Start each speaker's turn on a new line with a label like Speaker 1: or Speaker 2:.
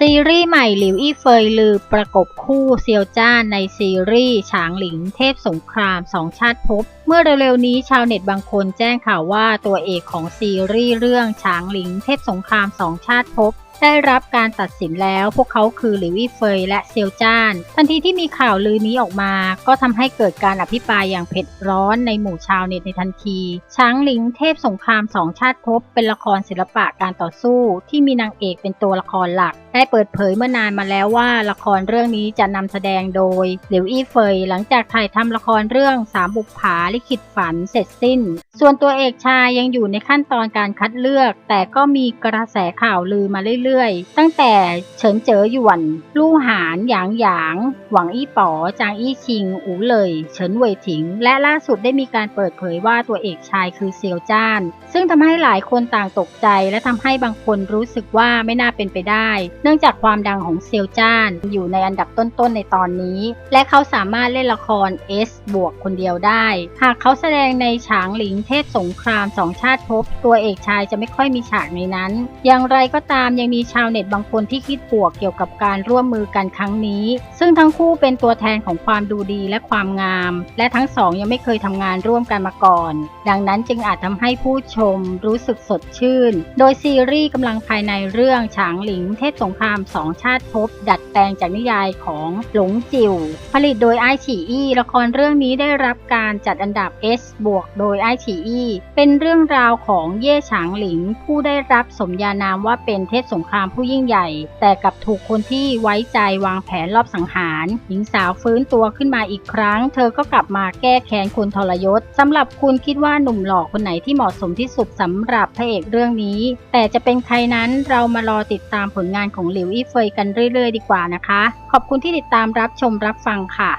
Speaker 1: ซีรีส์ใหม่หลิวอี้เฟยลือประกบคู่เซียวจ้านในซีรีส์ฉางหลิงเทพสงครามสองชาติภพเมื่อเร็วๆนี้ชาวเน็ตบางคนแจ้งข่าวว่าตัวเอกของซีรีส์เรื่องฉางหลิงเทพสงครามสองชาติภพได้รับการตัดสินแล้วพวกเขาคือหลิวอี้เฟยและเซียวจ้าน ทันทีที่มีข่าวลือนี้ออกมา ก็ทำให้เกิดการอภิปรายอย่างเผ็ดร้อนในหมู่ชาวเน็ตในทันทีช้างหลิงเทพสงครามสองชาติภพเป็นละครศิลปะการต่อสู้ ที่มีนางเอกเป็นตัวละครหลัก ได้เปิดเผยเมื่อนานมาแล้วว่าละครเรื่องนี้จะนำแสดงโดยหลิวอี้เฟยหลังจากถ่ายทำละครเรื่องสามบุปผาลิขิตฝันเสร็จสิ้น ส่วนตัวเอกชายยังอยู่ในขั้นตอนการคัดเลือก แต่ก็มีกระแสข่าวลือมาเรื่อยๆ ตั้งแต่เฉินเจ๋อหยวน ลู่หานหยางหยาง หวังอี้ป๋อจางอี้ชิง อูเลย เฉินเว่ยถิง และล่าสุดได้มีการเปิดเผยว่าตัวเอกชายคือเซียวจ้าน ซึ่งทำให้หลายคนต่างตกใจ และทำให้บางคนรู้สึกว่าไม่น่าเป็นไปได้เนื่ององจากความดังของเซียวจ้านอยู่ในอันดับต้นๆในตอนนี้ และเขาสามารถเล่นละคร S บวกคนเดียวได้ หากเขาแสดงในฉางหลิงเทพสงครามสองชาติภพตัวเอกชายจะไม่ค่อยมีฉากในนั้น อย่างไรก็ตามยังมีชาวเน็ตบางคนที่คิดบวกเกี่ยวกับการร่วมมือกันครั้งนี้ ซึ่งทั้งคู่เป็นตัวแทนของความดูดีและความงาม และทั้งสองยังไม่เคยทำงานร่วมกันมาก่อน ดังนั้นจึงอาจทำให้ผู้ชมรู้สึกสดชื่น โดยซีรีส์กำลังภายในเรื่องฉางหลิงเทพสงครามามสองชาติภพดัดแปลงจากนิยายของหลงจิว ผลิตโดยไอฉีอี้ละครเรื่องนี้ได้รับการจัดอันดับ S บวกโดยไอฉีอี้เป็นเรื่องราวของเย่ฉางหลิง ผู้ได้รับสมญานามว่าเป็นเทพสงครามผู้ยิ่งใหญ่ แต่กลับถูกคนที่ไว้ใจวางแผนรอบสังหาร หญิงสาวฟื้นตัวขึ้นมาอีกครั้ง เธอก็กลับมาแก้แค้นคุณทรยศสำหรับคุณคิดว่าหนุ่มหล่อคนไหนที่เหมาะสมที่สุดสำหรับพระเอกเรื่องนี้ แต่จะเป็นใครนั้นเรามารอติดตามผลงานของหลิวอี้เฟยกันเรื่อยๆ ดีกว่านะคะ ขอบคุณที่ติดตามรับชมรับฟังค่ะ